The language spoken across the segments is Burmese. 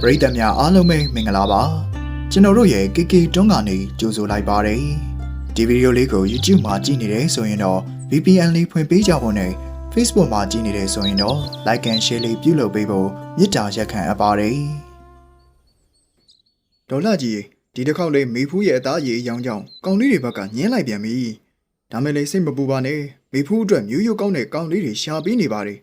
ပရိသတ်များအားလုံးပဲမင်္ဂလာပါကျွန်တော်တို့ရဲ့ KK တွန်းကနေကြိုဆိုလိုက်ပါတယ်ဒီဗီဒီယိုလေးကို YouTube မှာကြည့်နေတယ်ဆိုရင်တော့ VPN လေးဖွင့်ပေးကြဖို့နဲ့ Facebook မှာကြည့်နေတယ်ဆိုရင်တော့ Like and Share လေးပြုလုပ်ပေးဖို့မေတ္တာရက်ခံအပ်ပါတယ်ဒေါ်လာကြီးဒီတစ်ခေါက်လေးမေဖူးရဲ့အသားရည်အယောင်ကြောင့်ကောင်လေးတွေဘက်ကညင်းလိုက်ပြန်ပြီဒါမဲ့လည်းစိတ်မပူပါနဲ့မေဖူးအတွက်မျိုးရိုးကောင်းတဲ့ကောင်လေးတွေရှာပေးနေပါတယ်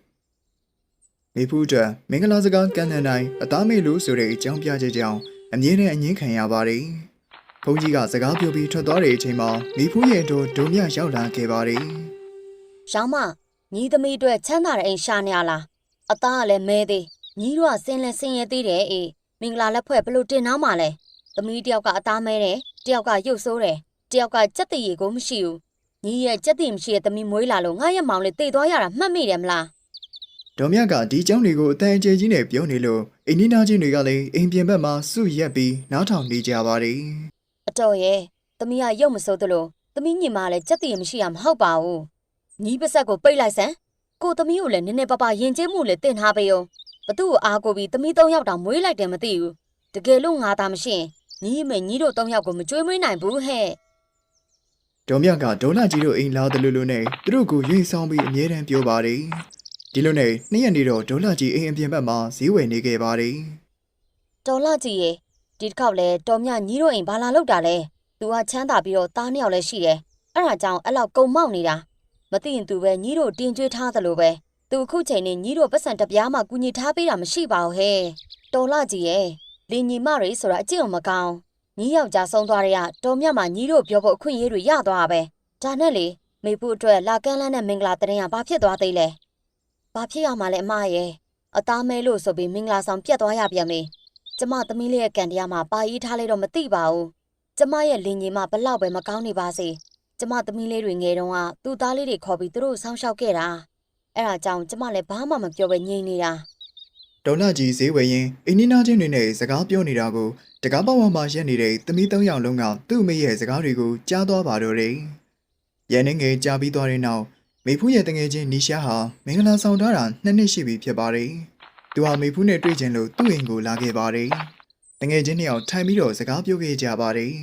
မိဖူးအတွက်မင်္ဂလာစကားကန်တဲ့တိုင်းအသားမေလို့ဆိုတဲ့အကြောင်းပြချက်ကြောင့်အမြဲတမ်းအငင်းခံရပါတယ်။ဘုန်းကြီးကစကားပြောပြီးထွက်သွားတဲ့အချိန်မှာမိဖူးရဲ့တို့ဒုံမြရောက်လာခဲ့ပါတယ်ရောင်မညီသမီးအတွက်ချမ်းသာတဲ့အိမ်ရှာနေရလားအသားကလည်းမဲသေးညီတို့ကစင်းလဲစင်းရဲသေးတယ်အေးမင်္ဂလာလက်ဖွဲ့ဘလို့တင်နှောင်းပါလဲသမီးတယောက်ကအသားမဲတယ်တယောက်ကရုပ်ဆိုးတယ်တယောက်ကကြက်တည်ရီကိုမရှိဘူးညီရဲ့ကြက်တည်မရှိတဲ့သမီးမွေးလာလို့ငါရဲ့မောင်လေးတိတ်သွားရတာမှတ်မိတယ်မလား။ ဒေါ်မြကဒီအကြောင်းတွေကိုအတန်အကျယ်ကြီးနဲ့ပြောနေလို့အိမ်နီးနားချင်းတွေကလည်းအိမ်ပြင်ဘက်မှာစုရက်ပြီးနားထောင်နေကြပါတယ်အတော်ရဲ့သမီးကရုပ်မဆိုးသလိုသမီးညီမလည်းကြက်တည်မရှိရမဟုတ်ပါဘူးညီပါဆက်ကိုပိတ်လိုက်စမ်းကိုသမီးကိုလည်းနည်းနည်းပါးပါယဉ်ကျေးမှုလည်းတင်ထားပေးအောင်ဘသူ့ကိုအားကိုပြီးသမီး၃ယောက်တောင်မွေးလိုက်တယ်မသိဘူးတကယ်လို့ငါသားမရှိရင်ညီအမေညီတို့၃ယောက်ကိုမကြွေးမွေးနိုင်ဘူးဟဲ့။ဒေါ်မြကဒေါ်လာကြီးတို့အိမ်လာတယ်လို့လို့နဲ့သူတို့ကိုရိတ်ဆောင်ပြီးအမြဲတမ်းပြောပါတယ်။ ဒီလိုနဲ့နှစ်ရက်နေတော့ဒေါ်လာကြီးအိမ်အပြင်ဘက်မှာဈေးဝယ်နေခဲ့ပါတယ်။တော်လာကြည့်ရေဒီတစ်ခေါက်လဲတော်မြညီတို့အိမ်ဘာလာလောက်တာလဲသူကချမ်းသာပြီးတော့သားနှစ်ယောက်လည်းရှိတယ်အဲ့ဒါကြောင့်အဲ့လောက်ကုံမောက်နေတာမသိရင်သူပဲညီတို့တင်ကြွေးထားသလိုပဲသူအခုချိန်နဲ့ညီတို့ပတ်စံတစ်ပြားမှကူညီထားပေးတာမရှိပါဘူးဟဲ့တော်လာကြည့်ရေလင်ညီမတွေဆိုတာအကျင့်အောင်မကောင်းညီယောက်ျားဆုံးသွားတဲ့ကတော်မြမှာညီတို့ပြောဖို့အခွင့်အရေးတွေရသွားတာပဲဒါနဲ့လေမေဖို့အတွက်လာကန်းလန်းတဲ့မင်္ဂလာတရင်ကဘာဖြစ်သွားသေးလဲ ဘာဖြစ်ရမှာလဲအမရဲ့အသားမဲလို့ဆိုပြီးမင်္ဂလာဆောင်ပြတ်သွားရပြန်ပြီကျမသမီးလေးရဲ့ကန်တရားမှာပါရေးထားလိုက်တော့မသိပါဘူး။ကျမရဲ့လင်ကြီးမဘလောက်ပဲမကောင်းနေပါစေ။ကျမသမီးလေးတွေငယ်တုန်းကသူ့သားလေးတွေခေါ်ပြီးသူတို့ဆောင်းလျှောက်ခဲ့တာ။အဲ့ဒါကြောင့်ကျမလည်းဘာမှမပြောပဲငြိမ်နေတာဒေါ်လာကြီးဈေးဝယ်ရင်အင်းနီနာချင်းတွေနဲ့စကားပြောနေတာကိုတကားပေါဝမှာရက်နေတဲ့သမီးသုံးယောက်လုံးကသူ့အမေရဲ့စကားတွေကိုကြားသွားပါတော့တယ်။ရန်နေငယ်ကြားပြီးသွားတဲ့နောက် မေဖူးရဲ့တငယ်ချင်းနီရှာဟာမင်္ဂလာဆောင်ထားတာနှစ်နှစ်ရှိပြီဖြစ်ပါတယ်။သူဟာမေဖူးနဲ့တွေ့ချင်လို့သူ့အိမ်ကိုလာခဲ့ပါတယ်။တငယ်ချင်းနှစ်ယောက်ထိုင်ပြီးတော့စကားပြောခဲ့ကြပါတယ်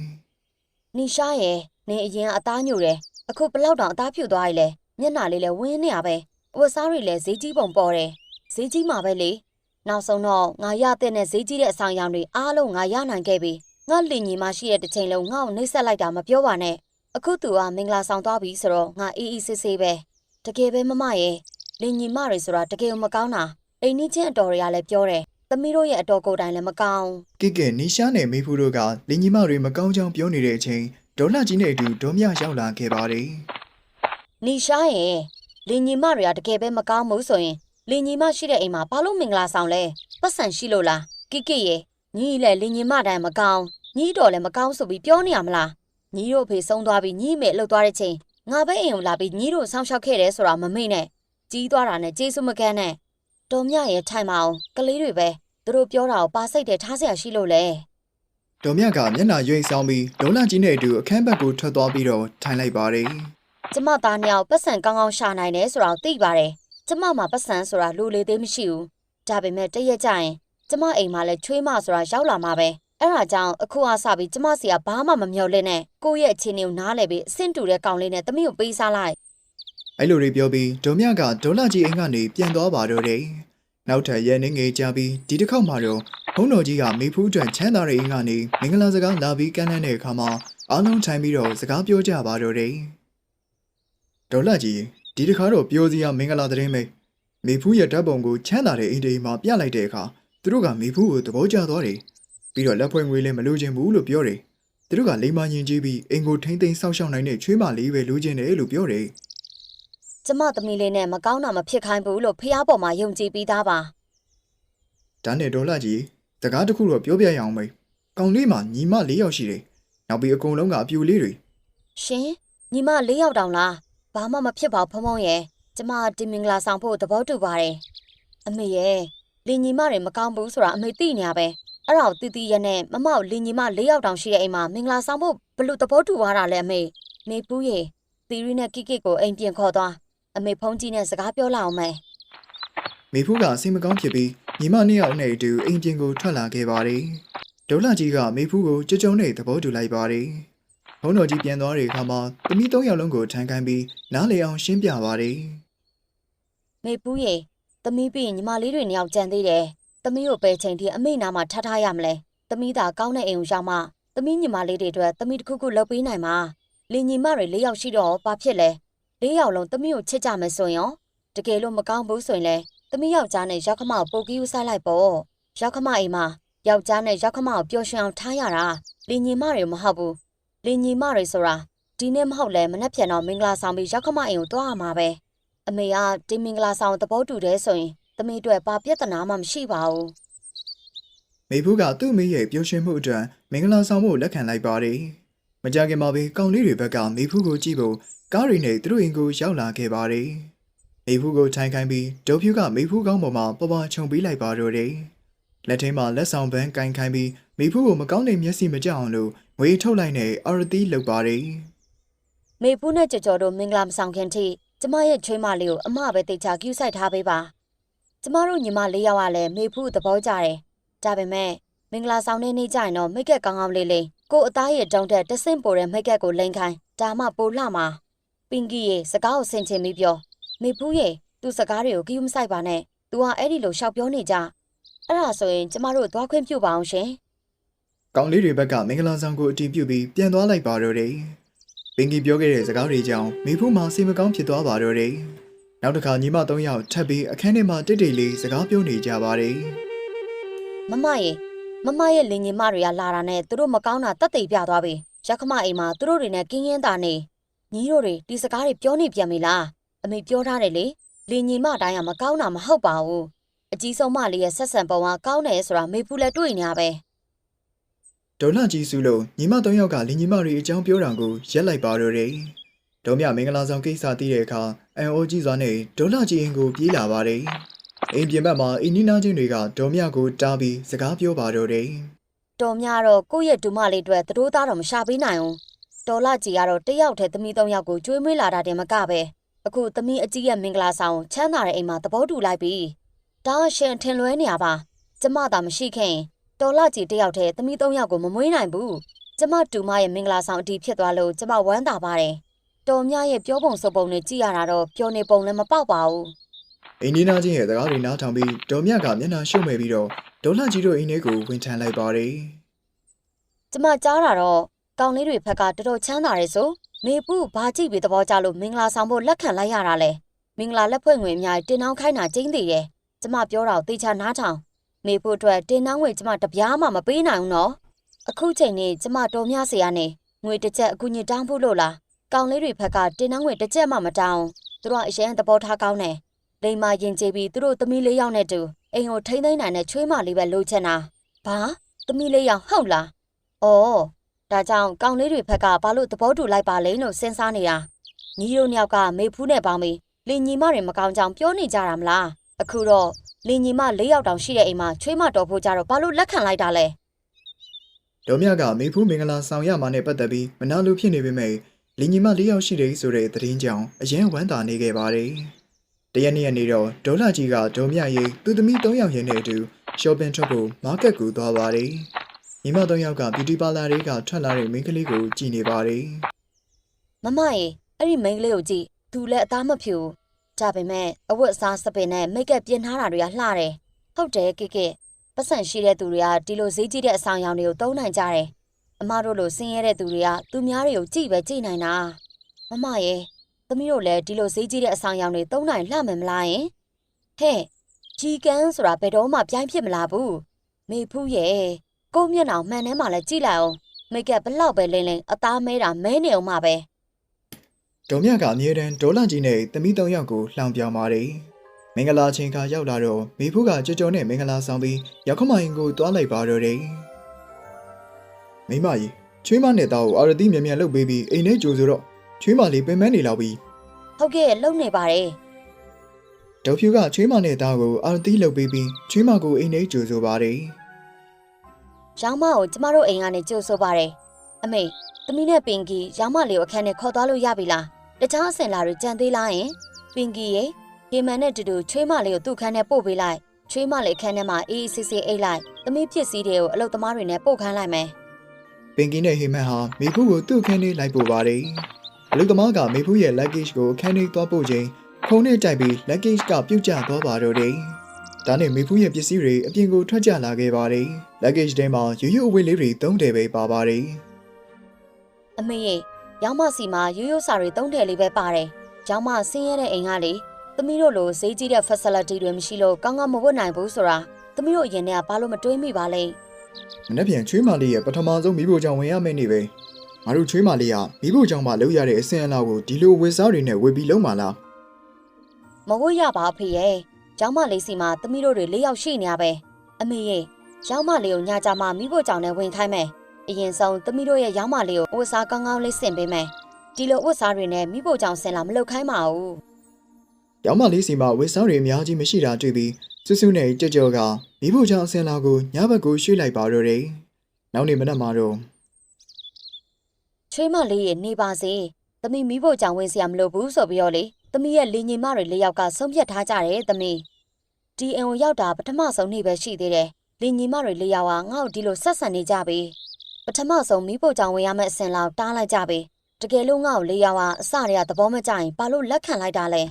။နီရှာရဲ့နေအရင်အသားညိုတယ်။အခုဘလောက်တောင်အသားဖြူသွားရည်လဲ။မျက်နှာလေးလည်းဝင်းနေရပဲ။အဝတ်စားတွေလည်းဈေးကြီးပုံပေါ်တယ်။ဈေးကြီးမှာပဲလေ။နောက်ဆုံးတော့ငါရတဲ့နဲ့ဈေးကြီးတဲ့အဆောင်ရောင်တွေအားလုံးငါရနိုင်ခဲ့ပြီ။ငါလင်ကြီးမရှိတဲ့တစ်ချိန်လုံးငါ့ကိုနှိပ်စက်လိုက်တာမပြောပါနဲ့။အခုသူကမင်္ဂလာဆောင်သွားပြီဆိုတော့ငါအေးအေးဆေးဆေးပဲ တကယ်ပဲမမရဲ့လင်ညီမတွေဆိုတာတကယ်မကောင်းတာအိမ်နီးချင်းအတော်တွေကလည်းပြောတယ်သမီးတို့ရဲ့အတော်ကိုယ်တိုင်လည်းမကောင်း။ကိကဲနီရှာနဲ့မေဖူးတို့ကလင်ကြီးမတွေမကောင်းကြောင်ပြောနေတဲ့အချိန်ဒေါ်လာကြီးနဲ့အတူဒေါ်မြရောက်လာခဲ့ပါတယ်။နီရှာရဲ့လင်ညီမတွေကတကယ်ပဲမကောင်းဘူးဆိုရင်လင်ညီမရှိတဲ့အိမ်မှာဘာလို့မင်္ဂလာဆောင်လဲပတ်စံရှိလို့လားကိကိရဲ့ညီလည်းလင်ညီမတိုင်းမကောင်းညီတော်လည်းမကောင်းဆိုပြီးပြောနေရမလားညီတို့ဖေဆုံးသွားပြီးညီမေလှုပ်သွားတဲ့ချိန် ငါပဲအိမ်ကိုလာပြီးညီတို့ဆောင်းလျှောက်ခဲ့တယ်ဆိုတာမမေ့နဲ့ကြီးသွားတာနဲ့ကျေးဇူးမကန်းနဲ့တော်မြရဲ့ထိုင်မအောင်ကလေးတွေပဲသူတို့ပြောတာကိုပါစိတ်တယ်ထားเสียရှိလို့လေ ဒေါ်မြကမျက်နှာရွိမ့်ဆောင်ပြီးဒေါ်လာကြီးနဲ့အတူအခန်းဘက်ကိုထွက်သွားပြီးတော့ထိုင်လိုက်ပါတယ် ကျမသားနှစ်ယောက်ပတ်စံကောင်းကောင်းရှာနိုင်တယ်ဆိုတာကိုသိပါတယ်ကျမမှာပတ်စံဆိုတာလူလေသေးမရှိဘူးဒါပေမဲ့တရက်ကြရင်ကျမအိမ်မှာလည်းချွေးမဆိုတာရောက်လာမှာပဲ အဲ့ဒါကြောင့်အခုအားစပြီးကျမစီကဘာမှမမျော်လင့်နဲ့ကိုယ့်ရဲ့အခြေအနေကိုနားလည်ပြီးအဆင့်တူတဲ့ကောင်လေးနဲ့တမီးကိုပေးစားလိုက်။အဲ့လိုတွေပြောပြီးဒေါ်မြကဒေါ်လာကြီးအိမ်ကနေပြန်သွားပါတော့တယ်။နောက်ထပ်ရဲနေငယ်ကြပြီးဒီတစ်ခေါက်မှာတော့ဘုန်းတော်ကြီးကမေဖူးအတွက်ချမ်းသာတဲ့အိမ်ကနေမင်္ဂလာစကားလာပြီးကမ်းလှမ်းတဲ့အခါမှာအားလုံးထိုင်ပြီးတော့စကားပြောကြပါတော့တယ်။ဒေါ်လာကြီးဒီတစ်ခါတော့ပြောစရာမင်္ဂလာသတင်းပဲ။မေဖူးရဲ့ဓာတ်ပုံကိုချမ်းသာတဲ့အိမ်တွေမှာပြလိုက်တဲ့အခါသူတို့ကမေဖူးကိုသဘောကျသွားတယ်။ ပြီးတော့လက်ဖွဲ့ငွေလည်းမလိုချင်ဘူးလို့ပြောတယ်။သူတို့ကလိမ္မာရင်ကြီးပြီးအိမ်ကိုထိမ့်သိမ်းဆောက်ရှောက်နိုင်တဲ့ချွေးမလေးပဲလိုချင်တယ်လို့ပြောတယ်။ကျမသမီးလေးနဲ့မကောင်းတာမဖြစ်ခိုင်းဘူးလို့ဖះပေါ်မှာယုံကြည်ပြီးသားပါဒါနဲ့ဒေါ်လာကြီးစကားတစ်ခုတော့ပြောပြရအောင်မေ။ကောင်လေးမှာညီမ၄ယောက်ရှိတယ်။နောက်ပြီးအကုန်လုံးကအပြူလေးတွေရှင်ညီမ၄ယောက်တောင်လားဘာမှမဖြစ်ပါဘူးဖုံဖုံရဲ့ကျမဒီမင်္ဂလာဆောင်ဖို့သဘောတူပါတယ်အမေရဲ့လင်ညီမတွေမကောင်းဘူးဆိုတာအမေသိနေရပဲ အဲ့ဒါကိုတီတီရက်နဲ့မမောက်လင်ညီမ၄ယောက်တောင်ရှိတဲ့အိမ်မှာမင်္ဂလာဆောင်ဖို့ဘလို့သဘောတူသွားတာလဲအမေမေပူးရေတီရီနဲ့ကိကိကိုအိမ်ပြင်ခေါ်သွားအမေဖုန်းကြီးနဲ့စကားပြောလာအောင်မယ်။မေဖူးကအစိမ်မကောင်းဖြစ်ပြီးညီမနှစ်ယောက်နဲ့အတူအိမ်ပြင်ကိုထွက်လာခဲ့ပါတယ်။ဒေါလာကြီးကမေဖူးကိုကြုံကြုံနဲ့သဘောတူလိုက်ပါတယ်။ဘုံတော်ကြီးပြန်သွားတဲ့အခါမှာသမီး၃ယောက်လုံးကိုထမ်းခိုင်းပြီးနားလေအောင်ရှင်းပြပါတယ်မေပူးရေသမီးပြီးရင်ညီမလေးတွေနှစ်ယောက်ကြံသေးတယ် သမီးကိုပဲချိန်ထိအမိနာမှာထားထားရမလဲသမီးသာကောင်းတဲ့အိမ်ကိုရောက်မှသမီးညီမလေးတွေအတွက်သမီးတစ်ခုခုလုပ်ပေးနိုင်မှာလင်ညီမတွေ၄ယောက်ရှိတော့ဘာဖြစ်လဲ၄ယောက်လုံးသမီးကိုချစ်ကြမယ်ဆိုရင်ရောတကယ်လို့မကောင်းဘူးဆိုရင်လေသမီးယောက်ျားနဲ့ရောက်ခမကိုပိုကီးဦးဆိုင်လိုက်ပေါ့ရောက်ခမအိမ်မှာယောက်ျားနဲ့ရောက်ခမကိုပျော်ရွှင်အောင်ထားရတာလင်ညီမတွေမဟုတ်ဘူးလင်ညီမတွေဆိုတာဒီနေ့မဟုတ်လဲမနှက်ဖြန်တော့မင်္ဂလာဆောင်ပြီးရောက်ခမအိမ်ကိုတွားရမှာပဲအမေကဒီမင်္ဂလာဆောင်သဘောတူတယ်ဆိုရင် သမီးအတွက်ဘာပြဿနာမှမရှိပါဘူး။မေဖူးကသူ့မိရဲ့ပျော်ရွှင်မှုအတွက်မင်္ဂလာဆောင်မှုလက်ခံလိုက်ပါတယ်။မကြခင်မှာပဲကောင်လေးတွေဘက်ကမေဖူးကိုကြည့်ဖို့ကားရီနဲ့သူတို့အိမ်ကိုရောက်လာခဲ့ပါတယ်။မေဖူးကိုထိုင်ခိုင်းပြီးဒေါ်ဖြူကမေဖူးကောင်းပေါ်မှာပပချုံပေးလိုက်ပါတော့တယ်။လက်ထဲမှာလက်ဆောင်ပန်းကင်ခိုင်းပြီးမေဖူးကိုမကောင်းတဲ့မျက်စိမကြောက်အောင်လို့ငွေထုတ်လိုက်နဲ့အာရတီလုပ်ပါတယ်။မေဖူးနဲ့ကြော်ကြော်တို့မင်္ဂလာမဆောင်ခင်ထိကျမရဲ့ချွေးမလေးကိုအမပဲတိတ်ချကျူးဆိုင်ထားပေးပါ ကျမတို့ညီမလေးယောက်ကလည်းမေဖူးသဘောကျတယ်ဒါပေမဲ့မင်္ဂလာဆောင်တဲ့နေ့ကျရင်တော့မိတ်ကက်ကောင်းကောင်းလေးလေးကို့အသားရဲ့တုံးတဲ့တဆင့်ပိုတဲ့မိတ်ကက်ကိုလိန်ခိုင်းဒါမှပိုလှမှာပင်ကီရဲ့စကားကိုဆင်ချင်ပြီးပြောမေဖူးရဲ့သူ့စကားတွေကိုကယူးမဆိုင်ပါနဲ့ तू ကအဲ့ဒီလိုရှောက်ပြောနေကြအဲ့ဒါဆိုရင်ကျမတို့သွားခွင့်ပြုပါအောင်ရှင်ကောင်လေးတွေဘက်ကမင်္ဂလာဆောင်ကိုအတည်ပြုပြီးပြန်သွားလိုက်ပါတော့တယ်။ပင်ကီပြောခဲ့တဲ့စကားတွေကြောင့်မိဖူးမှာစိတ်မကောင်းဖြစ်သွားပါတော့တယ်။ နောက်တစ်ခါညီမ၃ယောက်ထပ်ပြီးအခန်းထဲမှာတိတ်တိတ်လေးစကားပြောနေကြပါတယ်မမရေမမရဲ့လင်ညီမတွေကလာတာနဲ့သူတို့မကောင်းတာတက်သိပြသွားပြီရက်ခမအိမ်မှာသူတို့တွေနဲ့ကင်းကင်းတာနေညီတို့တွေဒီစကားတွေပြောနေပြန်ပြီလားအမေပြောထားတယ်လေလင်ညီမတိုင်းကမကောင်းတာမဟုတ်ပါဘူးအကြီးဆုံးမလေးရဲ့ဆက်ဆံပုံကကောင်းတယ်ဆိုတာမေဖူးလည်းတွေ့နေရပဲ။ဒေါ်လာကြီးစုလို့ညီမ၃ယောက်ကလင်ညီမတွေအကြောင်းပြောတာကိုရက်လိုက်ပါတော့တယ်။ ဒေါ်မြမင်္ဂလာဆောင်ကိစ္စသိတဲ့အခါအန်အိုကြီးစွာနဲ့ဒေါ်လာကြီးအင်ကိုပြေးလာပါတယ်။အိမ်ပြင်ဘက်မှာအင်းနီနာချင်းတွေကဒေါ်မြကိုတားပြီးစကားပြောပါတော့တယ်။တော်များတော့ကိုယ့်ရဲ့ဒူမလေးအတွက်သတို့သားတော့မရှာပေးနိုင်ဘူးတော်လာကြီးကတော့တယောက်တည်းသမီးသုံးယောက်ကိုကျွေးမွေးလာတာတင်မကပဲအခုသမီးအကြီးရဲ့မင်္ဂလာဆောင်ချမ်းသာတဲ့အိမ်မှာသဘောတူလိုက်ပြီဒါကရှင်ထင်လွဲနေရပါကျမသာမရှိခင်တော်လာကြီးတယောက်တည်းသမီးသုံးယောက်ကိုမမွေးနိုင်ဘူးကျမတူမရဲ့မင်္ဂလာဆောင်အတီးဖြစ်သွားလို့ကျမဝမ်းသာပါတယ် တော်မြရဲ့ပြောပုံစပုံနဲ့ကြည့်ရတာတော့ပျော်နေပုံလည်းမပေါက်ပါဘူးအိန္ဒိနာချင်းရဲ့စကားတွေနားထောင်ပြီးဒေါ်မြကမျက်နှာရှုံ့မဲ့ပြီးတော့ဒေါ်လာကြီးတို့အိမ်ထဲကိုဝင်ထမ်းလိုက်ပါတယ်ကျမကြားတာတော့ကောင်လေးတွေဖက်ကတော်တော်ချမ်းသာတယ်ဆိုမေပူဘာကြည့်ပြီးသဘောကျလို့မင်္ဂလာဆောင်ဖို့လက်ခံလိုက်ရတာလဲမင်္ဂလာလက်ဖွဲ့ငွေအများကြီးတင်နှောင်းခိုင်းတာကျင်းသေးတယ်ကျမပြောတာကိုသေချာနားထောင်မေပူအတွက်တင်နှောင်းငွေကျမတပြားမှမပေးနိုင်ဘူးနော်အခုချိန်နေကျမတော်များစရာနေငွေတစ်ချက်အကူညတောင်းဖို့လို့လား ကောင်လေးတွေဖက်ကတင်နှောင်းငွေတစ်ချက်မှမတောင်းသူတို့ကအရင်သဘောထားကောင်းတယ်လိမ္မာရင်ကျေးပြီးသူတို့သမီးလေးယောက်နဲ့တူအိမ်ကိုထိမ့်သိမ့်နိုင်တဲ့ချွေးမလေးပဲလိုချင်တာဘာသမီးလေးယောက်ဟုတ်လား။အော်ဒါကြောင့်ကောင်လေးတွေဘက်ကဘာလို့သဘောတူလိုက်ပါလဲလို့စဉ်းစားနေတာ။ညီတို့နှစ်ယောက်ကမေဖူးနဲ့ပေါင်းပြီးလင်ညီမတွေမကောင်းကြောင်ပြောနေကြတာမလား။အခုတော့လင်ညီမ၄ယောက်တောင်ရှိတဲ့အိမ်မှာချွေးမတော်ဖို့ကြတော့ဘာလို့လက်ခံလိုက်တာလဲဒေါ်မြကမေဖူးမင်္ဂလာဆောင်ရမှာနဲ့ပတ်သက်ပြီးမနာလိုဖြစ်နေပေမဲ့ လင်ညီမ၄ယောက်ရှိတယ်ဆိုတဲ့သတင်းကြောင့်အရင်ဝမ်းသာနေခဲ့ပါတယ်တရက်နေ့ရက်နေ့တော့ဒေါ်လာကြီးကဒေါ်မြရဲ့သူသမီး၃ယောက်ရင်းနဲ့အတူရှော့ပင်ထွက်ဖို့မားကတ်ကိုသွားပါတယ်ညီမ၃ယောက်ကဘျူတီပါလာတွေကထွက်လာတဲ့မိန်းကလေးကိုကြည့်နေပါတယ်။မမရေအဲ့ဒီမိန်းကလေးကိုကြည့်သူလည်းအသားမဖြူဘူး။ဒါပေမဲ့အဝတ်အစားစပင်နဲ့မိတ်ကပ်ပြင်ထားတာတွေကလှတယ်။ဟုတ်တယ်ကိကိပတ်စံရှိတဲ့သူတွေကဒီလိုဈေးကြီးတဲ့အဆောင်ရောင်တွေကိုသုံးနိုင်ကြတယ်။ အမတို့လိုဆင်းရဲတဲ့သူတွေကသူများတွေကိုကြည့်ပဲကြည့်နိုင်တာ။မမရေသမီးတို့လည်းဒီလိုဈေးကြီးတဲ့အဆောင်ရောင်တွေသုံးနိုင်လှမယ်မလားယင်။ဟဲ့ကြီးကန်းဆိုတာဘယ်တော့မှပြိုင်းဖြစ်မလာဘူး။မေဖူးရဲ့ကိုယ့်မျက်နှာမှန်ထဲမှာလည်းကြည့်လိုက်အောင်မိတ်ကပ်ဘလောက်ပဲလင်းလင်းအသားမဲတာမဲနေအောင်မှပဲဒေါ်မြကအမြဲတမ်းဒေါ်လာကြီးနဲ့သမီး၃ယောက်ကိုလှောင်ပြောင်းပါတယ်မင်္ဂလာချင်းကရောက်လာတော့မေဖူးကကြော်ကြော်နဲ့မင်္ဂလာဆောင်ပြီးရောက်ခမရင်ကိုတွားလိုက်ပါတော့တယ် မိမကြီးချွေးမနဲ့သားကိုအာရတိမြန်မြန်လှုပ်ပေးပြီးအိမ်ထဲကြိုဆိုတော့ချွေးမလေးပင်မနေလောက်ပြီးဟုတ်ကဲ့လုံနေပါတယ်ဒေါ်ဖြူကချွေးမနဲ့သားကိုအာရတိလှုပ်ပေးပြီးချွေးမကိုအိမ်ထဲကြိုဆိုပါတယ်ရောင်မကိုကျမတို့အိမ်ကနေကြိုဆိုပါတယ်အမေသမီးနဲ့ပင်ကီရောင်မလေးကိုအခန်းထဲခေါ်သွားလို့ရပြီလားတခြားအစင်လာတွေကြံသေးလားယင်ပင်ကီရေဟေမန်နဲ့တူတူချွေးမလေးကိုသူ့ခန်းထဲပို့ပေးလိုက်ချွေးမလေးအခန်းထဲမှာအေးအေးဆေးဆေးအိတ်လိုက်သမီးဖြစ်စည်းတွေကိုအလုတ်သမားတွေနဲ့ပို့ခန်းလိုက်မယ် ပင်ကီနဲ့ဟိမန်ဟာမေဖူးကိုသူ့အခန်းထဲလိုက်ပို့ပါတယ်အလုသမားကမေဖူးရဲ့ luggage ကိုအခန်းထဲသွားပို့ချိန်ခုံနဲ့တိုက်ပြီး luggage ကပြုတ်ကျသွားပါတော့တယ်ဒါနဲ့မေဖူးရဲ့ပစ္စည်းတွေအပြင်ကိုထွက်ကျလာခဲ့ပါတယ် luggage ထဲမှာရိုးရိုးအဝတ်လေးတွေသုံးတယ်ပဲပါပါတယ်အမေရဲ့ရောင်းမစီမှာရိုးရိုးစာတွေသုံးတယ်လေးပဲပါတယ်။ရောင်းမဆင်းရဲတဲ့အိမ်ကလေသမီးတို့လိုဈေးကြီးတဲ့ facility တွေမရှိလို့ကောင်းကောင်းမဝတ်နိုင်ဘူးဆိုတာသမီးတို့အရင်ကဘာလို့မတွေးမိပါလဲ မနေ့ပြန်ချွေးမလေးရဲ့ပထမဆုံးမိဖို့ကြောင့်ဝင်ရမယ့်နေ့ပဲငါတို့ချွေးမလေးကမိဖို့ကြောင့်မှလောက်ရတဲ့အစင်အလာကိုဒီလိုဝစ်စားတွေနဲ့ဝေပြီးလုံးပါလား။မဝတ်ရပါအဖေရဲ့။ရောင်းမလေးစီမှာသမီးတို့တွေ၄ယောက်ရှိနေရပဲ။အမေရဲ့ရောင်းမလေးကိုညကြမှာမိဖို့ကြောင့်နဲ့ဝင်ခိုင်းမယ်။အရင်ဆုံးသမီးတို့ရဲ့ရောင်းမလေးကိုဝတ်စားကောင်းကောင်းလေးဆင်ပေးမယ်။ဒီလိုဝတ်စားတွေနဲ့မိဖို့ကြောင့်ဆင်လာမလုပ်ခိုင်းပါဘူး။ရောင်မလေးစီမှာဝစ်စားတွေအများကြီးမရှိတာတွေ့ပြီး စွစွနဲ့ကြော့ကြော့ကမိဖို့ကြောင့်အစင်လာကိုညဘက်ကိုရွှေ့လိုက်ပါတော့တယ်နောက်နေ့မနက်မှာတော့ချွေးမလေးရဲ့နေပါစေသမီးမိဖို့ကြောင့်ဝင်စရာမလိုဘူးဆိုပြီးတော့လေသမီးရဲ့လင်ညီမတွေလေးယောက်ကဆုံးဖြတ်ထားကြတယ်သမီးဒီအိမ်ကိုရောက်တာပထမဆုံးနေ့ပဲရှိသေးတယ်လင်ညီမတွေလေးယောက်ကငါ့ကိုဒီလိုဆက်ဆံနေကြပြီပထမဆုံးမိဖို့ကြောင့်ဝင်ရမယ့်အစဉ်လောက်တားလိုက်ကြပြီတကယ်လို့ငါ့ကိုလေးယောက်ကအစတည်းကသဘောမကျရင်ဘာလို့လက်ခံလိုက်တာလဲ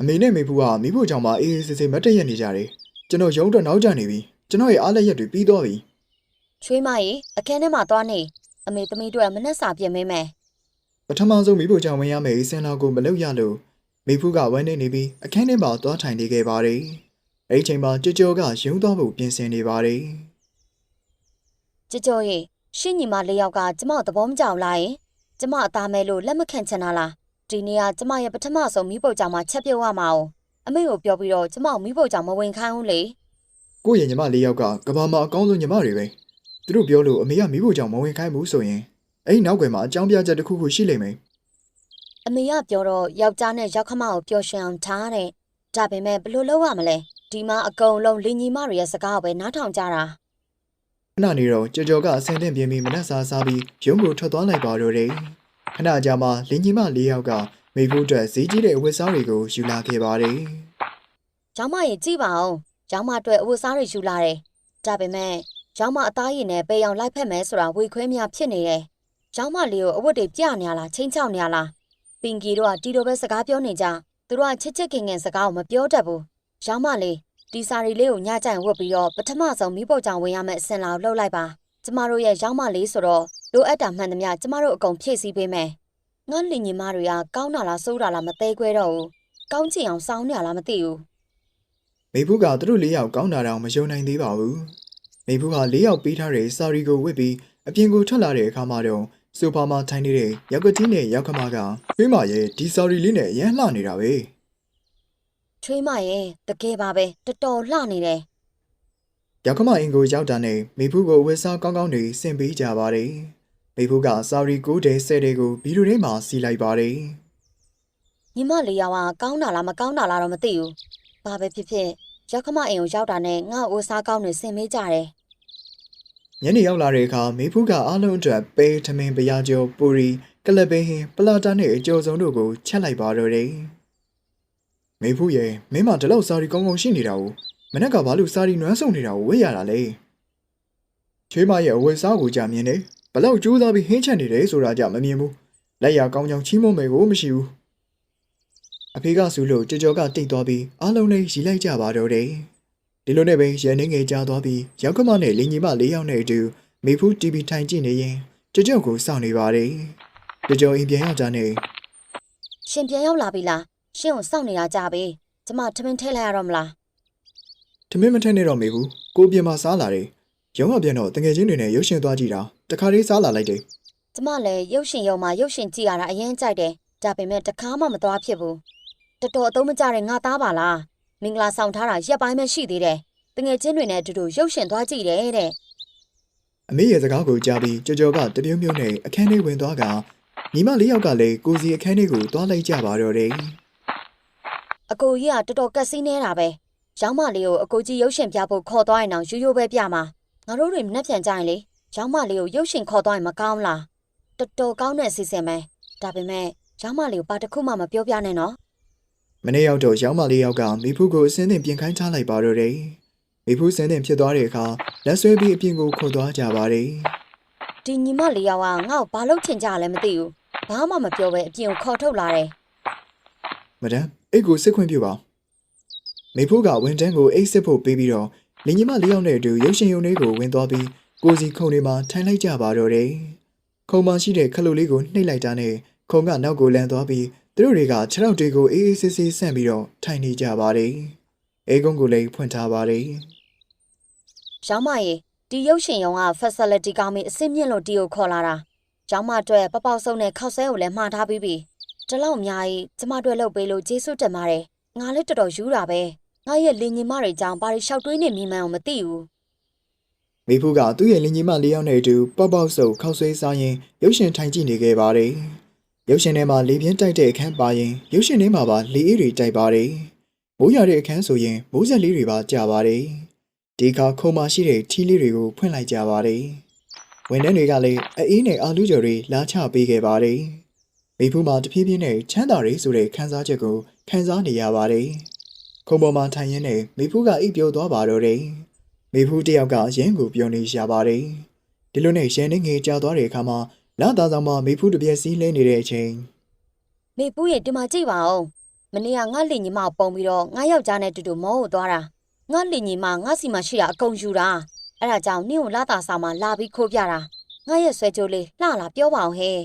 အမေနဲ့မေဖူးကမိဖို့ကြောင့်မှအေးအေးဆေးဆေးမတ်တက်ရက်နေကြတယ်ကျွန်တော်ရုံးတော့နောက်ကျနေပြီကျွန်တော်ရဲ့အားလက်ရက်တွေပြီးသွားပြီချွေးမကြီးအခန်းထဲမှာသွားနေအမေသမီးတို့ကမနှက်စာပြင်မေးမယ်ပထမဆုံးမိဖို့ကြောင့်ဝင်ရမယ့်အစင်လာကိုမလုပ်ရလို့မေဖူးကဝမ်းနေနေပြီးအခန်းထဲမှာသွားထိုင်နေခဲ့ပါတယ်အဲ့ဒီချိန်မှာကြော့ကြော့ကရုံးသွားဖို့ပြင်ဆင်နေပါတယ်ကြကြောရေရှင့်ညီမလေးယောက်ကကျမကိုသဘောမကျအောင်လားယင်ကျမအသားမဲလို့လက်မခံချင်တာလား ဒီနေ့ကကျမရဲ့ပထမဆုံးမိဖို့ကြောင့်မှချက်ပြုတ်ရမှာ哦အမေကိုပြောပြီးတော့ကျမကိုမိဖို့ကြောင့်မဝင်ခိုင်းဘူးလေကိုယ့်ရဲ့ညီမလေးယောက်ကကဘာမှာအကောင်းဆုံးညီမတွေပဲသူတို့ပြောလို့အမေကမိဖို့ကြောင့်မဝင်ခိုင်းဘူးဆိုရင်အဲ့ဒီနောက်ွယ်မှာအကြောင်းပြချက်တစ်ခုခုရှိလိမ့်မယ်အမေကပြောတော့ယောက်ျားနဲ့ယောက်ခမကိုပျော်ရွှင်အောင်ထားတဲ့ဒါပေမဲ့ဘယ်လိုလုပ်ရမလဲဒီမှာအကုန်လုံးလင်ညီမတွေရဲ့စကားကိုပဲနားထောင်ကြတာခဏနေတော့ကြော်ကြော်ကအဆင်သင့်ပြင်းပြီးမနှက်စားစားပြီးရုံးကိုထွက်သွားလိုက်ပါတော့တယ် ခဏကြာမှလင်ကြီးမလေးယောက်ကမိဖို့အတွက်ဈေးကြီးတဲ့အဝတ်စားတွေကိုယူလာခဲ့ပါတယ်ကျောင်းမရင်ကြည့်ပါအောင်ကျောင်းမအတွက်အဝတ်စားတွေယူလာတယ်ဒါပေမဲ့ကျောင်းမအသားရည်နဲ့ပေအောင်လိုက်ဖက်မယ်ဆိုတာဝေခွဲများဖြစ်နေတယ်ကျောင်းမလေးကိုအဝတ်တွေပြနေရလားချင်းချောက်နေရလားပင်ကီတို့ကတီတိုပဲစကားပြောနေကြသူတို့ကချစ်ချစ်ခင်ခင်စကားကိုမပြောတတ်ဘူးကျောင်းမလေးဒီစာရီလေးကိုညကြိုင်ဝတ်ပြီးတော့ပထမဆုံးမိဖို့ကြောင့်ဝင်ရမယ့်အစင်လာကိုလှုပ်လိုက်ပါကျမတို့ရဲ့ကျောင်းမလေးဆိုတော့ လိုအပ်တာမှန်သမျှကျမတို့အကုန်ဖြည့်ဆည်းပေးမယ်ငါလင်ညီမတွေကကောင်းတာလားဆိုးတာလားမသေးခွဲတော့ဘူးကောင်းချင်အောင်စောင်းနေရလားမသိဘူးမိဖို့ကသူတို့လေးယောက်ကောင်းတာတောင်မယုံနိုင်သေးပါဘူးမိဖို့ကလေးယောက်ပေးထားတဲ့စာရီကိုဝတ်ပြီးအပြင်ကိုထွက်လာတဲ့အခါမှာတော့ဆိုဖာမှာထိုင်နေတဲ့ရောက်ကတိနဲ့ရောက်ခမကတွေးမရဲ့ဒီစာရီလေးနဲ့အရန်လှနေတာပဲချွေးမရဲ့တကယ်ပါပဲတော်တော်လှနေတယ်ရောက်ခမအင်ကိုရောက်တာနဲ့မိဖူးကိုဝက်စားကောင်းကောင်းတွေဆင်ပေးကြပါတယ် မိဖူးကစာရီကိုတဲ့ဆဲတဲ့ကိုဗီဒီယိုထဲမှာစီးလိုက်ပါတယ်ညီမလေးယောက်ကကောင်းတာလားမကောင်းတာလားတော့မသိဘူးဘာပဲဖြစ်ဖြစ်ရောက်ခမအိမ်ကိုရောက်တာနဲ့ငါ့အိုးစားကောင်းတွေဆင်မေးကြတယ်ညနေရောက်လာတဲ့အခါမိဖူးကအားလုံးအတွက်ပဲထမင်းပရားကျော်ပူရီကလပ်ပင်းဟင်းပလာတာနဲ့အကျော်စုံတို့ကိုချက်လိုက်ပါတော့တယ်မိဖူးရဲ့မင်းမဒီလောက်စာရီကောင်းကောင်းရှိနေတာကိုမနေ့ကဘာလို့စာရီနွမ်းဆုံနေတာကိုဝေ့ရတာလဲချွေးမရဲ့အဝယ်စားကိုကြာမြင်နေ ဘလောက်ကြိုးစားပြီးဟင်းချက်နေတယ်ဆိုတာကြမမြင်ဘူးလက်ရကောင်းချောင်းချီးမွမ်းမယ်ကိုမရှိဘူးအဖေကဆူလို့ကြော်ကြော်ကတိတ်သွားပြီးအားလုံးလေးရီလိုက်ကြပါတော့တယ်ဒီလိုနဲ့ပဲရန်နေငယ်ကြားသွားပြီးရောက်ကမနဲ့လင်ကြီးမ၄ယောက်နဲ့အတူမေဖူး TV ထိုင်ကြည့်နေရင်ကြော်ကြော်ကိုစောင့်နေပါတယ်ကြော်ကြော်အိမ်ပြန်ရောက်ကြနဲ့ရှင်ပြန်ရောက်လာပြီလားရှင်ကိုစောင့်နေတာကြပြီကျမထမင်းထည့်လိုက်ရတော့မလားထမင်းမထက်နဲ့တော့မေဘူးကိုပြင်မှာစားလာတယ် ရုံးကပြန်တော့တငယ်ချင်းတွေနဲ့ရုပ်ရှင်သွားကြည့်တာတခါလေးစားလာလိုက်တယ်ကျမလည်းရုပ်ရှင်ရုံမှာရုပ်ရှင်ကြည့်ရတာအရင်ကြိုက်တယ်ဒါပေမဲ့တစ်ခါမှမသွားဖြစ်ဘူးတော်တော်အသုံးမကျတဲ့ငါသားပါလားမင်္ဂလာဆောင်ထားတာရက်ပိုင်းပဲရှိသေးတယ်တငယ်ချင်းတွေနဲ့အတူတူရုပ်ရှင်သွားကြည့်တယ်တဲ့အမေရဲ့စကားကိုကြားပြီးကြော်ကြော်ကတပြုံးပြုံးနဲ့အခန်းထဲဝင်သွားကညီမလေးယောက်ကလည်းကိုစီအခန်းထဲကိုသွားလိုက်ကြပါတော့တယ်အကိုကြီးကတော်တော်ကက်စီးနေတာပဲရောင်းမလေးကိုအကိုကြီးရုပ်ရှင်ပြဖို့ခေါ်သွားရင်တော့ရိုးရိုးပဲပြမှာ ငါတို့တွေမနှက်ပြန်ကြရင်လေရောင်းမလေးကိုရုပ်ရှင်ခေါ်သွားရင်မကောင်းလားတော်တော်ကောင်းတဲ့အစီအစဉ်ပဲဒါပေမဲ့ရောင်းမလေးကိုဘာတစ်ခုမှမပြောပြနဲ့နော်မနေ့ရောက်တော့ရောင်းမလေးယောက်ကမိဖူးကိုအစင်းတင်ပြင်ခိုင်းချလိုက်ပါတော့တယ်မိဖူးစင်းတင်ဖြစ်သွားတဲ့အခါလက်ဆွဲပြီးအပြင်ကိုခေါ်သွားကြပါတယ်ဒီညီမလေးယောက်ကငါ့ကိုဘာလို့ချင်ကြလဲမသိဘူးဘာမှမပြောပဲအပြင်ကိုခေါ်ထုတ်လာတယ်မဒမ်အိတ်ကိုစစ်ခွင့်ပြုပါမိဖူးကဝန်တန်းကိုအိတ်စစ်ဖို့ပေးပြီးတော့ လင်ညီမလေးယောက်နဲ့အတူရုပ်ရှင်ရုံလေးကိုဝင်သွားပြီးကိုစီခုံတွေမှာထိုင်လိုက်ကြပါတော့တယ်ခုံမရှိတဲ့ခလုတ်လေးကိုနှိပ်လိုက်တာနဲ့ခုံကနောက်ကိုလန်သွားပြီးသူတို့တွေကခြေထောက်တွေကိုအေးအေးဆေးဆေးဆန့်ပြီးတော့ထိုင်နေကြပါတယ်အေကုန်းကိုလည်းဖွင့်ထားပါတယ်ရောင်းမရေဒီရုပ်ရှင်ရုံက facility ကောင်းပြီးအဆင့်မြင့်လို့ဒီကိုခေါ်လာတာရောင်းမအတွက်ပပောက်ဆုံးနဲ့ခောက်ဆဲကိုလည်းမှားထားပြီးပြီဒီလောက်အများကြီးကျမတို့လှုပ်ပေးလို့ကျေးဇူးတင်ပါတယ်ငါလည်းတော်တော်ယူတာပဲ ငါရဲ့လင်ညီမတွေကြောင့်ဘာတွေလျှောက်တွေးနေမိမှန်းကိုမသိဘူးမိဖူးကသူ့ရဲ့လင်ကြီးမလေးယောက်နဲ့အတူပေါက်ပေါက်ဆုပ်ခောက်ဆွဲစားရင်ရုပ်ရှင်ထိုင်ကြည့်နေခဲ့ပါတယ်။ရုပ်ရှင်ထဲမှာလေပြင်းတိုက်တဲ့အခန်းပါရင်ရုပ်ရှင်ထဲမှာပါလေအေးတွေတိုက်ပါတယ်။မိုးရတဲ့အခန်းဆိုရင်မိုးဆက်လေးတွေပါကြာပါတယ်။ဒီကခုံမရှိတဲ့ထီးလေးတွေကိုဖွင့်လိုက်ကြပါတယ်။ဝန်ထမ်းတွေကလည်းအေးနဲ့အာလူကြော်တွေလာချပေးခဲ့ပါတယ်။မိဖူးမှာတဖြည်းဖြည်းနဲ့ချမ်းသာရေးဆိုတဲ့ခံစားချက်ကိုခံစားနေရပါတယ်။ ခုံပေါ်မှာထိုင်ရင်းနဲ့မိဖူးကအိပ်ပျော်သွားပါတော့တယ်။မိဖူးတစ်ယောက်ကရင်းကိုပြောနေရှာပါတယ်။ဒီလိုနဲ့ရန်နေငယ်ကြာသွားတဲ့အခါမှာလာသားဆောင်မှာမိဖူးတစ်ပြက်စီးလဲနေတဲ့အချိန်မေပူးရေဒီမှာကြည့်ပါဦးမနေ့ကငါလင်ညီမကိုပုံပြီးတော့ငါယောက်ျားနဲ့တူတူမောကိုသွားတာငါလင်ညီမငါစီမှာရှိတာအကုန်ယူတာအဲ့ဒါကြောင့်နင့်ကိုလာတာဆောင်မှာလာပြီးခိုးပြတာငါရဲ့ဆွဲကြိုးလေးလှလာပြောပါအောင်ဟဲ့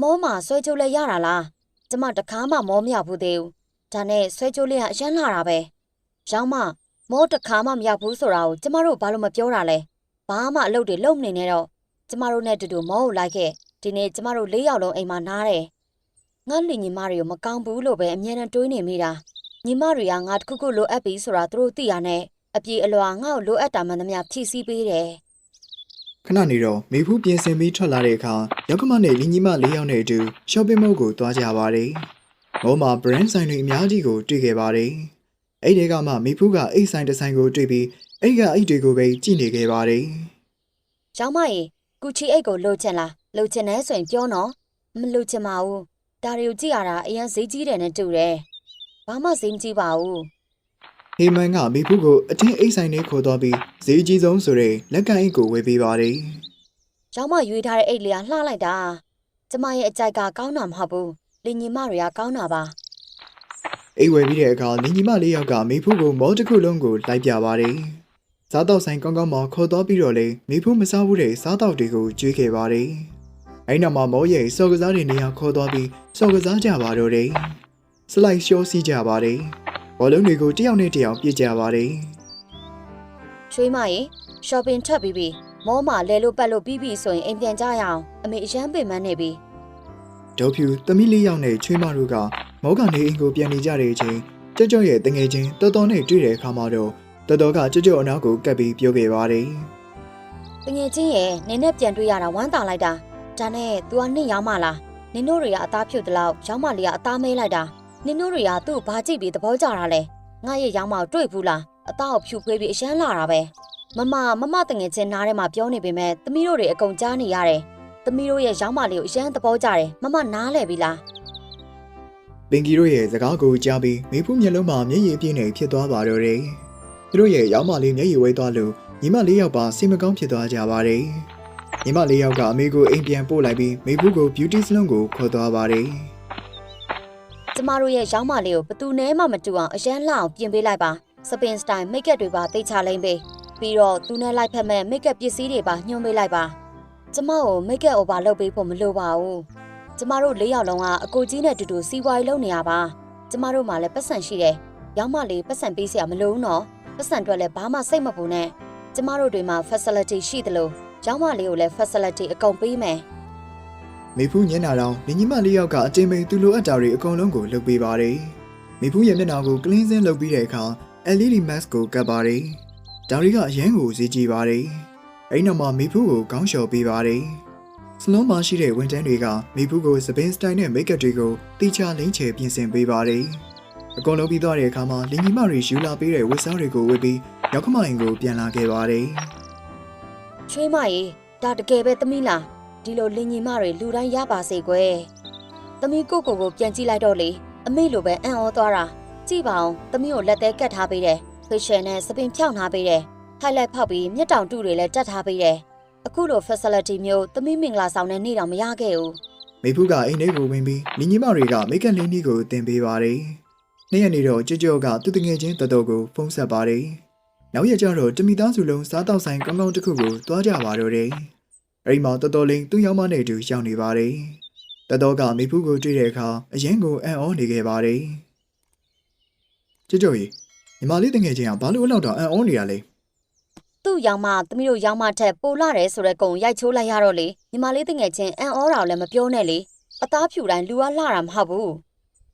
မောမှာဆွဲကြိုးလေးရတာလားကျမတကားမှမောမရဘူးသေးဘူး ဒါနဲ့ဆွဲကြိုးလေးကအရန်လှတာပဲရောင်းမမောတကားမှမရဘူးဆိုတာကိုကျမတို့ဘာလို့မပြောတာလဲဘာမှအလုပ်တွေလုပ်မနေနဲ့တော့ကျမတို့နဲ့တူတူမောကိုလိုက်ခဲ့ဒီနေ့ကျမတို့၄ယောက်လုံးအိမ်မှာနားတယ်ငါလင်ညီမတွေကိုမကောင်းဘူးလို့ပဲအမြဲတမ်းတွေးနေမိတာညီမတွေကငါတခုခုလိုအပ်ပြီဆိုတာသူတို့သိရနဲ့အပြေအလွာငါ့ကိုလိုအပ်တာမှန်သမျှဖြည့်ဆည်းပေးတယ်ခဏနေတော့မိဖူးပြင်ဆင်ပြီးထွက်လာတဲ့အခါရောက်ကမနဲ့လင်းကြီးမလေးယောက်နဲ့အတူ shopping mall ကိုသွားကြပါတယ်။ မောမှာ brand ဆိုင်တွေအများကြီးကိုတွေ့ခဲ့ပါတယ်။အဲ့ဒီကမှမိဖူးကအိတ်ဆိုင်တစ်ဆိုင်ကိုတွေ့ပြီးအဲ့ကအိတ်တွေကိုပဲကြည့်နေခဲ့ပါတယ်။ရောင်းမရေကူချီအိတ်ကိုလိုချင်လားလိုချင်တယ်ဆိုရင်ပြောနော်မလိုချင်ပါဘူးဒါတွေကိုကြည့်ရတာအရင်ဈေးကြီးတယ်နဲ့တူတယ်ဘာမှဈေးမကြီးပါဘူး။ဟေမန်ကမိဖူးကိုအတင်းအိတ်ဆိုင်လေးခေါ်သွားပြီးဈေးကြီးဆုံးဆိုတဲ့လက်ကန်အိတ်ကိုဝယ်ပေးပါတယ်။ရောင်းမရွေးထားတဲ့အိတ်လေးကလှလိုက်တာကျမရဲ့အကြိုက်ကကောင်းတာမဟုတ်ဘူး လင်ညီမတွေကကောင်းတာပါအိတ်ဝယ်ပြီးတဲ့အခါလင်ကြီးမလေးယောက်ကမိဖူးကိုမောတစ်ခုလုံးကိုလိုက်ပြပါတယ်။စားတော့ဆိုင်ကောင်းကောင်းမှခေါ်သွားပြီးတော့လေမိဖူးမစားဘူးတဲ့စားတော့တွေကိုကျွေးခဲ့ပါတယ်။အဲ့နောက်မှာမောရဲ့စော်ကစားတွေနေရာခေါ်သွားပြီးစော်ကစားကြပါတော့တယ်။စလိုက်ရှောစီးကြပါတယ်။ဘောလုံးတွေကိုတစ်ယောက်နဲ့တစ်ယောက်ပြစ်ကြပါတယ်ချွေးမရေ shopping ထွက်ပြီးပြီမောမှာလဲလို့ပတ်လို့ပြီးပြီဆိုရင်အိမ်ပြန်ကြရအောင်အမေအရန်ပင်ပန်းနေပြီ။ ဒေါ်ဖြူသမီးလေးယောက်နဲ့ချွေးမတို့ကမောကနေအိမ်ကိုပြန်နေကြတဲ့အချိန်ကြော့ကြော့ရဲ့တငယ်ချင်းတော်တော်နဲ့တွေ့တဲ့အခါမှာတော့တော်တော်ကကြော့ကြော့အနောက်ကိုကပ်ပြီးပြောခဲ့ပါတယ်။တငယ်ချင်းရဲ့နင်းနဲ့ပြန်တွေ့ရတာဝမ်းသာလိုက်တာဒါနဲ့ तू ကနှင့်ရောက်မလားနင်တို့တွေကအသားဖြုတ်တလောက်ရောက်မလေးကအသားမဲလိုက်တာနင်တို့တွေကသူ့ကိုဘာကြည့်ပြီးသဘောကျတာလဲငါရဲ့ရောက်မကိုတွေ့ဘူးလားအသားကိုဖြူခွေးပြီးအရန်လာတာပဲမမမမတငယ်ချင်းနားထဲမှာပြောနေပေမဲ့သမီးတို့တွေအကုန်ကြားနေရတယ် သမီးတို့ရဲ့ရောက်မလေးကိုအရန်သဘောကျတယ်မမနားလဲပြီလားပင်ကီတို့ရဲ့စကားကိုကြားပြီးမိဖူးမျက်လုံးမှာမျက်ရည်အပြည့်နဲ့ဖြစ်သွားပါတော့တယ်။သူတို့ရဲ့ရောင်းမလေးမျက်ရည်ဝဲသွားလို့ညီမလေးယောက်ပါစိတ်မကောင်းဖြစ်သွားကြပါတယ်။ညီမလေးယောက်ကအမေကိုအိမ်ပြန်ပို့လိုက်ပြီးမိဖူးကို beauty salon ကိုခေါ်သွားပါတယ်ကျမတို့ရဲ့ရောက်မလေးကိုဘသူနဲ့မှမတူအောင်အရန်လှအောင်ပြင်ပေးလိုက်ပါစပင်စတိုင်မိတ်ကပ်တွေပါတိတ်ချလိမ့်ပေးပြီးတော့သူနဲ့လိုက်ဖက်မဲ့မိတ်ကပ်ပစ္စည်းတွေပါညှို့ပေးလိုက်ပါ ကျမကိုမိတ်ကပ် over လုပ်ပေးဖို့မလိုပါဘူးကျမတို့လေးယောက်လုံးကအကိုကြီးနဲ့တူတူစီးပွားရေးလုပ်နေရပါကျမတို့မှလည်းပတ်စံရှိတယ်ရောက်မလေးပတ်စံပေးစရာမလိုဘူးနော်ပတ်စံအတွက်လည်းဘာမှစိတ်မပူနဲ့ကျမတို့တွေမှာ facility ရှိသလိုရောက်မလေးကိုလည်း facility အကုန်ပေးမယ်။မိဖူးညနာတော့ညီမလေးယောက်ကအတင်းမိန်သူ့လိုအပ်တာတွေအကုန်လုံးကိုလုပ်ပေးပါတယ်။မိဖူးရဲ့မျက်နှာကို clean စင်းလုပ်ပြီးတဲ့အခါ LED mask ကိုကပ်ပါတယ်။ဒါတွေကအရန်ကိုဈေးကြီးပါတယ်။ အဲ့နောက်မှာမိဖူးကိုခေါင်းလျှော်ပေးပါတယ်။စလုံးမှာရှိတဲ့ဝန်ထမ်းတွေကမိဖူးကိုစပင်းစတိုင်နဲ့မိတ်ကပ်တွေကိုတိကျလိမ့်ချေပြင်ဆင်ပေးပါတယ်။အကုန်လုံးပြီးသွားတဲ့အခါမှာလင်ကြီးမတွေယူလာပေးတဲ့ဝတ်စားတွေကိုဝတ်ပြီးရောက်ခမအိမ်ကိုပြန်လာခဲ့ပါတယ်ချွေးမရေဒါတကယ်ပဲသမီးလားဒီလိုလင်ညီမတွေလူတိုင်းရပါစေကွယ်သမီးကိုကိုကိုပြန်ကြည့်လိုက်တော့လေအမေလိုပဲအံ့ဩသွားတာကြည့်ပါအောင်သမီးကိုလက်သေးကတ်ထားပေးတယ်ဖေရှယ်နဲ့စပင်ဖြောင်းထားပေးတယ် ဟိုက်လိုက်ဖောက်ပြီးမျက်တောင်တုတွေလည်းတက်ထားပေးတယ်အခုလို facility မျိုးသမီးမင်္ဂလာဆောင်တဲ့နေ့တော့မရခဲ့ဘူးမေဖူးကအိမ်ထဲကိုဝင်ပြီးညီညီမတွေကမိတ်ကပ်လင်းကြီးကိုတင်ပေးပါတယ်။နေ့ရက်နေ့တော့ကြွကြော့ကသူတငယ်ချင်းတော်တော်ကိုဖုန်းဆက်ပါတယ်။နောက်ရက်ကျတော့တမိသားစုလုံးစားတောက်ဆိုင်ကောင်းကောင်းတစ်ခုကိုတွားကြပါတော့တယ်။အဲဒီမှာတော်တော်လေးသူ့ရောက်မနဲ့အတူရောက်နေပါတယ်။တော်တော်ကမေဖူးကိုတွေ့တဲ့အခါအရင်ကိုအံ့ဩနေခဲ့ပါတယ်။ကြွကြော့ကြီးညီမလေးတငယ်ချင်းကဘာလို့အလောက်တော့အံ့ဩနေရလဲ သူ့ရောင်မသမီးတို့ရောင်မထက်ပိုလာတယ်ဆိုတဲ့ကုံရိုက်ချိုးလိုက်ရတော့လေညီမလေးတငယ်ချင်းအန်ဩတာကိုလည်းမပြောနဲ့လေအသားဖြူတိုင်းလူကလှတာမဟုတ်ဘူး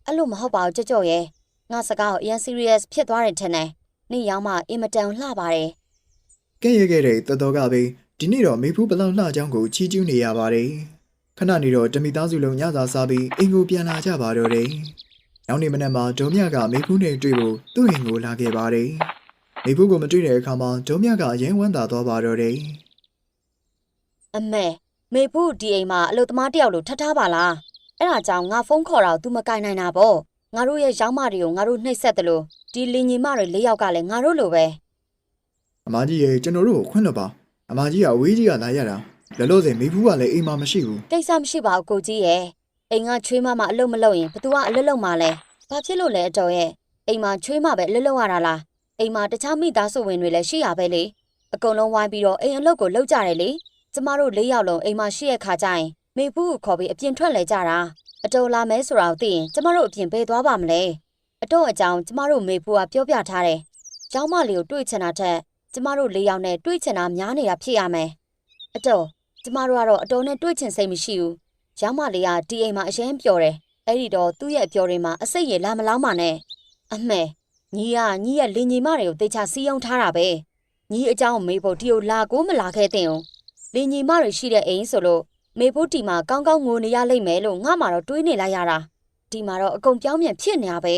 အဲ့လိုမဟုတ်ပါဘူးကြကြော့ရဲ့ငါစကားကိုအရင် serious ဖြစ်သွားတယ်ထင်တယ်နေ့ရောင်မအင်မတန်လှပါတယ်။ကဲ့ရဲ့ခဲ့တဲ့တော်တော်ကပဲဒီနေ့တော့မေဖူးဘလောက်လှကြောင်းကိုချီးကျူးနေရပါတယ်။ခဏနေတော့တမိသားစုလုံးညစာစားပြီးအိမ်ကိုပြန်လာကြပါတော့တယ်။နောက်နေ့မနက်မှာဒေါမြကမေဖူးနဲ့တွေ့ဖို့သူ့အိမ်ကိုလာခဲ့ပါတယ်။ မေဖူးကိုမတွေ့တဲ့အခါမှာဒေါမြကအရင်ဝမ်းသာသွားပါတော့တယ်အမေမေဖို့ဒီအိမ်မှာအလုပ်သမားတယောက်လိုထပ်ထားပါလားအဲ့ဒါကြောင့်ငါဖုန်းခေါ်တာကို तू မကင်နိုင်တာပေါ့ငါတို့ရဲ့ရောင်မတွေကိုငါတို့နှိပ်စက်တယ်လို့ဒီလင်ညီမတွေလေးယောက်ကလည်းငါတို့လိုပဲ။အမကြီးရဲ့ကျွန်တော်တို့ကိုခွင့်လွှတ်ပါ။အမကြီးကအဝေးကြီးကလာရတာ။လောလောဆယ်မေဖူးကလည်းအိမ်မှာမရှိဘူးကိစ္စမရှိပါဘူးကိုကြီးရဲ့အိမ်ကချွေးမမအလုပ်မလုပ်ရင်ဘသူကအလုပ်လုပ်မှာလဲဘာဖြစ်လို့လဲအတော်ရဲ့အိမ်မှာချွေးမပဲအလုပ်လုပ်ရတာလား အိမ်မှာတခြားမိသားစုဝင်တွေလည်းရှိရပဲလေအကုန်လုံးဝိုင်းပြီးတော့အိမ်အလုပ်ကိုလုပ်ကြတယ်လေကျမတို့၄ယောက်လုံးအိမ်မှာရှိရခါကြရင်မေဖူးကိုခေါ်ပြီးအပြင်ထွက်လဲကြတာအတော်လာမဲဆိုတာကိုသိရင်ကျမတို့အပြင်ပေးသွားပါမလဲအတော့အကြောင်းကျမတို့မေဖူးကပြောပြထားတယ်ကျောင်းမလေးကိုတွေ့ချင်တာထက်ကျမတို့၄ယောက်နဲ့တွေ့ချင်တာများနေတာဖြစ်ရမယ်အတော်ကျမတို့ကတော့အတော်နဲ့တွေ့ချင်စိတ်မရှိဘူး။ရောင်းမလေးကဒီအိမ်မှာအရင်ပျော်တယ်။အဲ့ဒီတော့သူ့ရဲ့အပျော်တွေမှာအစိတ်ရလာမလောင်းပါနဲ့။အမေ ညီကညီရဲ့လင်ညီမတွေကိုတေချာစီးအောင်ထားတာပဲညီအကြောင်းမေဖို့တီကိုလာကိုမလာခဲ့တဲ့အောင်လင်ညီမတွေရှိတဲ့အိမ်ဆိုလို့မေဖို့တီမှာကောင်းကောင်းငိုနေရလိမ့်မယ်လို့ငါမှတော့တွေးနေလိုက်ရတာဒီမှာတော့အကုန်ပြောင်းပြန်ဖြစ်နေရပဲ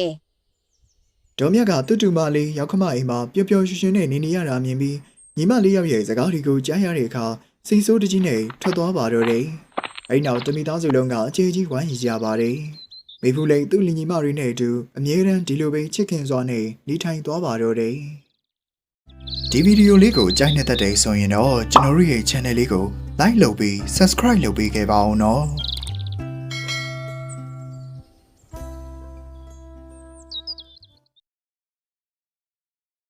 ဒေါ်မြတ်ကတူတူမလေးရောက်ခမအိမ်မှာပျော်ပျော်ရွှင်ရွှင်နဲ့နေနေရတာမြင်ပြီးညီမလေးယောက်ရဲ့စကားတွေကိုကြားရတဲ့အခါစိတ်ဆိုးတကြီးနဲ့ထွက်သွားပါတော့တယ်။အဲ့နောက်တမိသားစုလုံးကအကြေကြီးဝမ်းရည်ကြပါတယ်။ မေဖူးလည်းသူ့လင်ညီမတွေနဲ့အတူအမြဲတမ်းဒီလိုပဲချစ်ခင်စွာနဲ့နေထိုင်သွားပါတော့တယ်။ဒီဗီဒီယိုလေးကိုကြိုက်နေတဲ့တဲ့ဆိုရင်တော့ကျွန်တော်တို့ရဲ့ channel လေးကို like လုပ်ပြီး subscribe လုပ်ပေးခဲ့ပါဦးနော်။